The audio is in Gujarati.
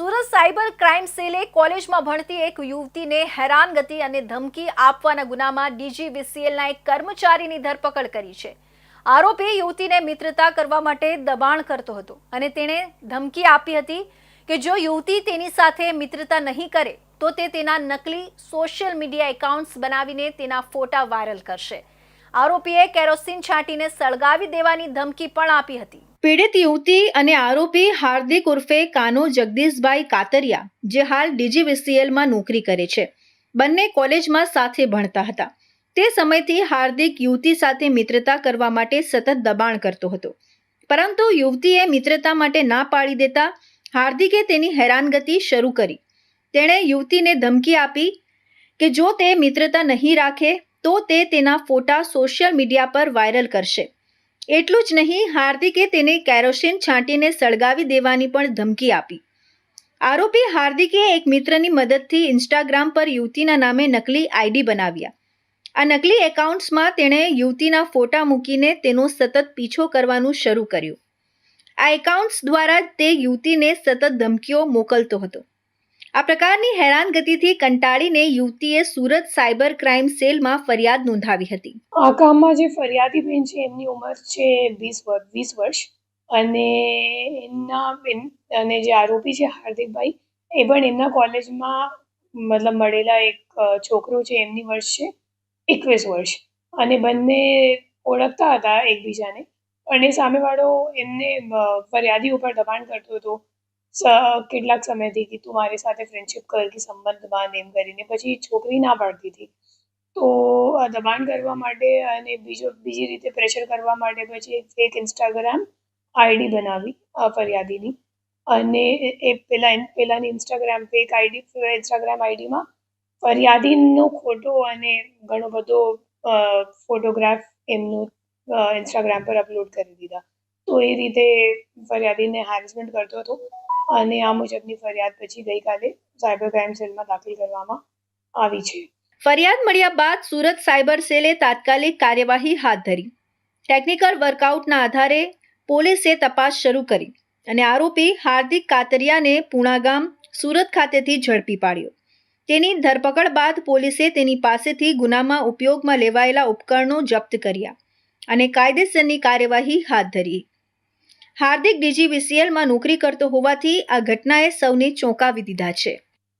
સુરત સાયબર ક્રાઇમ સેલે કોલેજમાં ભણતી એક યુવતીને હેરાનગતિ અને ધમકી આપવાના ગુનામાં ડીજીબીસીએલના એક કર્મચારીની ધરપકડ કરી છે. આરોપી યુવતીને મિત્રતા કરવા માટે દબાણ કરતો હતો અને તેણે ધમકી આપી હતી કે જો યુવતી તેની સાથે મિત્રતા નહીં કરે, તો તે તેના નકલી સોશિયલ મીડિયા એકાઉન્ટ્સ બનાવીને તેના ફોટા વાયરલ કરશે. આરોપીએ કેરોસીન છાંટીને સળગાવી દેવાની ધમકી પણ આપી હતી. પીડિત યુવતી અને આરોપી હાર્દિક ઉર્ફે કાનો જગદીશભાઈ કાતરિયા, જે હાલ ડીજીવીસીએલમાં નોકરી કરે છે, બંને કોલેજમાં સાથે ભણતા હતા. તે સમયથી હાર્દિક યુવતી સાથે મિત્રતા કરવા માટે સતત દબાણ કરતો હતો. પરંતુ યુવતીએ મિત્રતા માટે ના પાડી દેતા હાર્દિકે તેની હેરાનગતિ શરૂ કરી. તેણે યુવતીને ધમકી આપી કે જો તે મિત્રતા નહીં રાખે, તો તે તેના ફોટા સોશિયલ મીડિયા પર વાયરલ કરશે. એટલું જ નહીં, હાર્દિકે તેને કેરોસીન છાંટીને સળગાવી દેવાની પણ ધમકી આપી. આરોપી હાર્દિકે એક મિત્રની મદદથી ઇન્સ્ટાગ્રામ પર યુવતીના નામે નકલી આઈડી બનાવ્યા. આ નકલી એકાઉન્ટ્સમાં તેણે યુવતીના ફોટા મૂકીને તેનો સતત પીછો કરવાનું શરૂ કર્યું. આ એકાઉન્ટ્સ દ્વારા તે યુવતીને સતત ધમકીઓ મોકલતો હતો. આ પ્રકારની હેરાનગતિથી કંટાળીને યુવતીએ સુરત સાયબર ક્રાઇમ સેલમાં ફરિયાદ નોંધાવી હતી. આ કામમાં જે ફરિયાદી બેન છે, એમની ઉંમર છે વીસ વર્ષ વીસ વર્ષ. અને એમના બેન અને જે આરોપી છે હાર્દિકભાઈ, એ પણ એમના કોલેજમાં મતલબ મળેલા એક છોકરો છે, એમની વર્ષ છે, એકવીસ વર્ષ. અને બંને ઓળખતા હતા એકબીજાને. અને સામેવાળો એમને ફરિયાદી ઉપર દબાણ કરતો હતો. કેટલાક સમયથી કે તું મારી સાથે ફ્રેન્ડશિપ કર કે સંબંધ બાંધ એમ કરીને પછી છોકરી ના પાડતી હતી. તો દબાણ કરવા માટે અને બીજો, બીજી રીતે પ્રેશર કરવા માટે પછી એક ફેક ઇન્સ્ટાગ્રામ આઈડી બનાવી ફરિયાદીની. અને એ પેલા, પેલાની ઇન્સ્ટાગ્રામ ફેક આઈડી ઇન્સ્ટાગ્રામ આઈડીમાં ફરિયાદીનો ખોટો અને ઘણો બધો ફોટોગ્રાફ એમનું ઇન્સ્ટાગ્રામ પર અપલોડ કરી દીધા. તો એ રીતે ફરિયાદીને હેરેસમેન્ટ કરતો હતો. અને આ મુજબની ફરિયાદ પછી ગઈકાલે સાયબર ક્રાઇમ સેલમાં દાખલ કરવામાં આવી છે. ફરિયાદ મળ્યા બાદ સુરત સાયબર સેલે તાત્કાલિક કાર્યવાહી હાથ ધરી. ટેકનિકલ વર્કઆઉટના આધારે પોલીસે તપાસ શરૂ કરી અને આરોપી હાર્દિક કાતરિયાને પૂણાગામ સુરત ખાતેથી ઝડપી પાડ્યો. તેની ધરપકડ બાદ પોલીસે તેની પાસેથી ગુનામાં ઉપયોગમાં લેવાયેલા ઉપકરણો જપ્ત કર્યા અને કાયદેસરની કાર્યવાહી હાથ ધરી. હાર્દિક ડીજીવીસીએલમાં નોકરી કરતો હોવાથી આ ઘટનાએ સૌને ચોંકાવી દીધા છે.